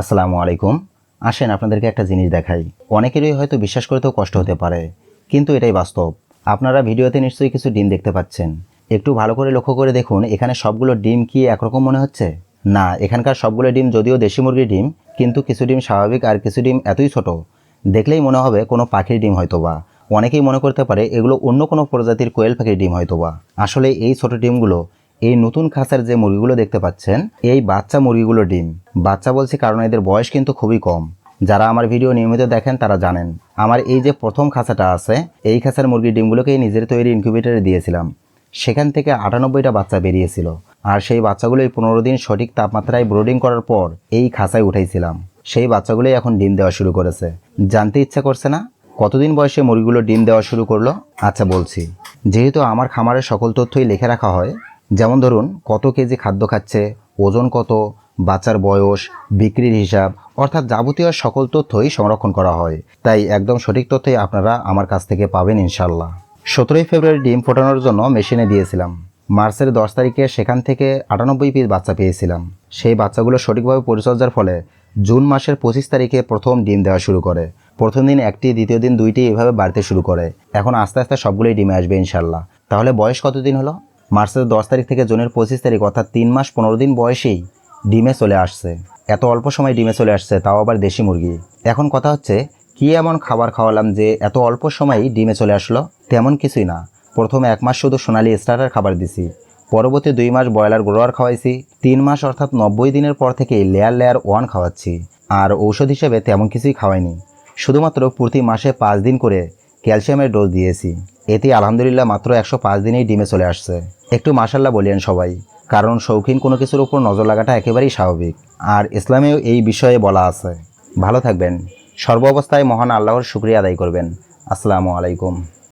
আসসালামু আলাইকুম। আসেন আপনাদেরকে একটা জিনিস দেখাই। অনেকেরই হয়তো বিশ্বাস করতেও কষ্ট হতে পারে, কিন্তু এটাই বাস্তব। আপনারা ভিডিওতে নিশ্চয়ই কিছু ডিম দেখতে পাচ্ছেন। একটু ভালো করে লক্ষ্য করে দেখুন, এখানে সবগুলো ডিম কি একরকম মনে হচ্ছে? না, এখানকার সবগুলো ডিম যদিও দেশি মুরগির ডিম, কিন্তু কিছু ডিম স্বাভাবিক আর কিছু ডিম এতই ছোট। দেখলেই মনে হবে কোনো পাখির ডিম হয়তোবা। অনেকেই মনে করতে পারে এগুলো অন্য কোনো প্রজাতির কোয়েল পাখির ডিম হয়তোবা। আসলে এই ছোট ডিমগুলো এই নতুন খাঁচার যে মুরগিগুলো দেখতে পাচ্ছেন, এই বাচ্চা মুরগিগুলো ডিম। বাচ্চা বলছি কারণ এদের বয়স কিন্তু খুবই কম। যারা আমার ভিডিও নিয়মিত দেখেন তারা জানেন, আমার এই যে প্রথম খাঁচাটা আছে, এই খাঁচার মুরগির ডিমগুলোকে নিজের তৈরি ইনকিউবেটরে দিয়েছিলাম। সেখান থেকে আটানব্বইটা বাচ্চা বেরিয়েছিল। আর সেই বাচ্চাগুলোই পনেরো দিন সঠিক তাপমাত্রায় ব্রোডিং করার পর এই খাঁচায় উঠাইছিলাম। সেই বাচ্চাগুলোই এখন ডিম দেওয়া শুরু করেছে। জানতে ইচ্ছা করছে না? কতদিন বয়সে মুরগিগুলো ডিম দেওয়া শুরু করল? আচ্ছা বলছি। যেহেতু আমার খামারের সকল তথ্যই লিখে রাখা হয় যেমন ধরুন, কত কেজি খাদ্য খাচ্ছে, ওজন কত, বাচ্চার বয়স, বিক্রির হিসাব, অর্থাৎ যাবতীয় সকল তথ্যই সংরক্ষণ করা হয়। তাই একদম সঠিক তথ্যই আপনারা আমার কাছ থেকে পাবেন ইনশাল্লাহ সতেরোই ফেব্রুয়ারি ডিম ফোটানোর জন্য মেশিনে দিয়েছিলাম। মার্চের দশ তারিখে সেখান থেকে আটানব্বই পিস বাচ্চা পেয়েছিলাম। সেই বাচ্চাগুলো সঠিকভাবে পরিচর্যার ফলে জুন মাসের পঁচিশ তারিখে প্রথম ডিম দেওয়া শুরু করে। প্রথম দিন একটি, দ্বিতীয় দিন দুইটি এভাবে বাড়তে শুরু করে। এখন আস্তে আস্তে সবগুলোই ডিমে আসবে ইনশাল্লাহ তাহলে বয়স কতদিন হলো? মার্চের দশ তারিখ থেকে জুনের পঁচিশ তারিখ, অর্থাৎ তিন মাস পনেরো দিন বয়সেই ডিমে চলে আসছে। এত অল্প সময় ডিমে চলে আসছে, তাও আবার দেশি মুরগি। এখন কথা হচ্ছে, কি এমন খাবার খাওয়ালাম যে এত অল্প সময়ই ডিমে চলে আসলো? তেমন কিছুই না। প্রথমে এক মাস শুধু সোনালি স্টার্টার খাবার দিছি। পরবর্তী দুই মাস ব্রয়লার গ্রোয়ার খাওয়াইছি। তিন মাস, অর্থাৎ নব্বই দিনের পর থেকে লেয়ার লেয়ার ওয়ান খাওয়াচ্ছি। আর ঔষধ হিসেবে তেমন কিছুই খাওয়াইনি। শুধুমাত্র প্রতি মাসে পাঁচ দিন করে ক্যালসিয়ামের ডোজ দিয়েছি। এতে আলহামদুলিল্লাহ মাত্র একশো পাঁচ দিনেই ডিমে চলে আসছে। একটু মাসাল্লাহ বলিয়েন সবাই, কারণ শৌখিন কোনো কিছুর উপর নজর লাগাটা একেবারেই স্বাভাবিক। আর ইসলামেও এই বিষয়ে বলা আছে। ভালো থাকবেন। সর্ব অবস্থায় মহান আল্লাহর শুক্রিয়া আদায় করবেন। আসসালামু আলাইকুম।